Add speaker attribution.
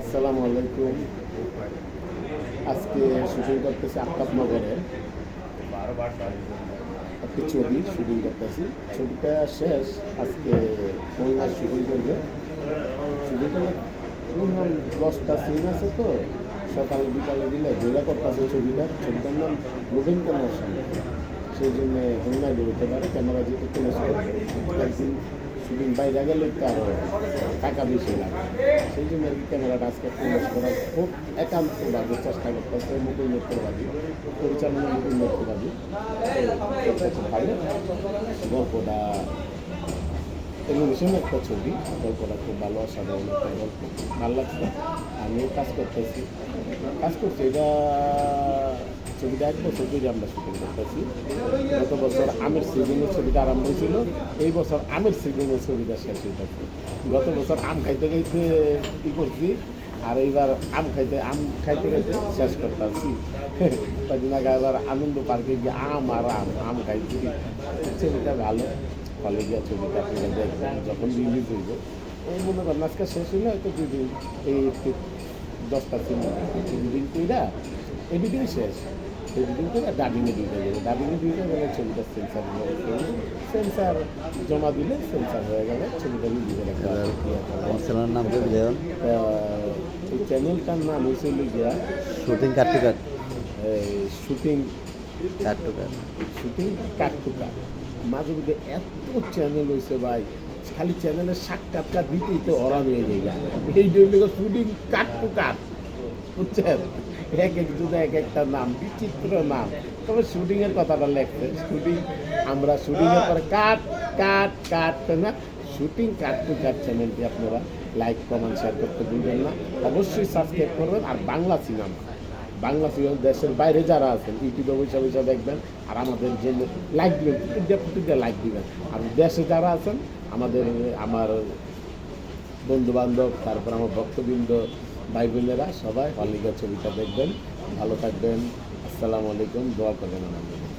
Speaker 1: আসসালামু আলাইকুম। আজকে শুটিং করতেছি আফতাবনগরে একটি ছবি শুটিং করতেছি। ছবিটা শেষ, আজকে খুলনার শুটিং করবে। ছবিটা মিনিমাম দশটা সিন আছে তো। সকালে, বিকালে দিলে ঘোরা করতেছে ছবিটা। ছবিটার নাম রবীন্দ্র মোশন সেই জন্য খুলনায় বেরোতে পারে। ক্যামেরা একদিন শুটিং বাইরে গেলে তো আরও টাকা বেশি লাগে। সেই জন্য আর কি ক্যামেরাটা আজকে ক্লোজ করার খুব একান্তভাবে চেষ্টা করতেছে মুকুল মিত্রবাদী পরিচালনা মুকুল মিত্রবাদী গল্পটা টেলিভিশন একটা ছবি, গল্পটা খুব ভালো, অসাধারণ একটা গল্প। ভালো লাগছে। আমিও কাজ করতেছি। কাজ করছি, এটা ছবিটা এক বছর আমরা শুটিং করতেছি। গত বছর আমের সিজনের ছবিটা আরম্ভ হয়েছিল, এই বছর আমের সিজনের ছবিটা শেষ হইতেছে গত বছর আম খাইতে খাইতে ই করছি, আর এইবার আম খাইতে আম খাইতে খাইতে শেষ করতেছি। কদিন আগে আবার আনন্দ পার্কে গিয়ে আম আর আম আম খাইছি। ছবিটা ভালো ফলে গিয়ে ছবিটা আপনারা দেখবেন যখন রিলিজ হইব। এই মনে করেন আজকে শেষ হইলে, হয়তো দুদিন এই দশটা তিন দিন কইরা এডিটিং শেষ। ডাবিংয়ে দিতে যাবে ডাবিংয়ে দিতে গেলে ছবিটা সেন্সার সেন্সার জমা দিলে সেন্সার হয়ে গেলে ছবিটা রিলিজ
Speaker 2: চ্যানেলের নাম কি যেমন
Speaker 1: এই চ্যানেলটার নাম গিয়া
Speaker 2: শুটিং
Speaker 1: শুটিং শুটিং মাঝে মধ্যে এত চ্যানেল হয়েছে ভাই খালি চ্যানেলের সাক্ষাৎ দিতেই তো অরাম হয়ে যায়। এই জন্য শুটিং কাট টু কাট বুঝছেন? এক এক জুদে এক একটা নাম, বিচিত্র নাম। তবে শুটিং এর কথাটা লেখছে, শুটিং, আমরা শুটিং এর পরে কাট কাট কাট না, শুটিং কাট টু কাট চ্যানেলটি আপনারা লাইক, কমেন্ট শেয়ার করতে ভুলবেন না। অবশ্যই সাবস্ক্রাইব করবেন, আর বাংলা সিনেমা বাংলা সিনেমা দেশের বাইরে যারা আছেন ইউটিউবে বসে বসে দেখবেন, আর আমাদের যে লাইক দিবেন, প্রতিটা লাইক দিবেন। আর দেশে যারা আছেন, আমাদের, আমার বন্ধু বান্ধব তারপর আমার ভক্তবৃন্দ ভাই বোনেরা সবাই অলিগার ছবিটা দেখবেন ভালো থাকবেন। আসসালামু আলাইকুম দোয়া করবেন আমাদের।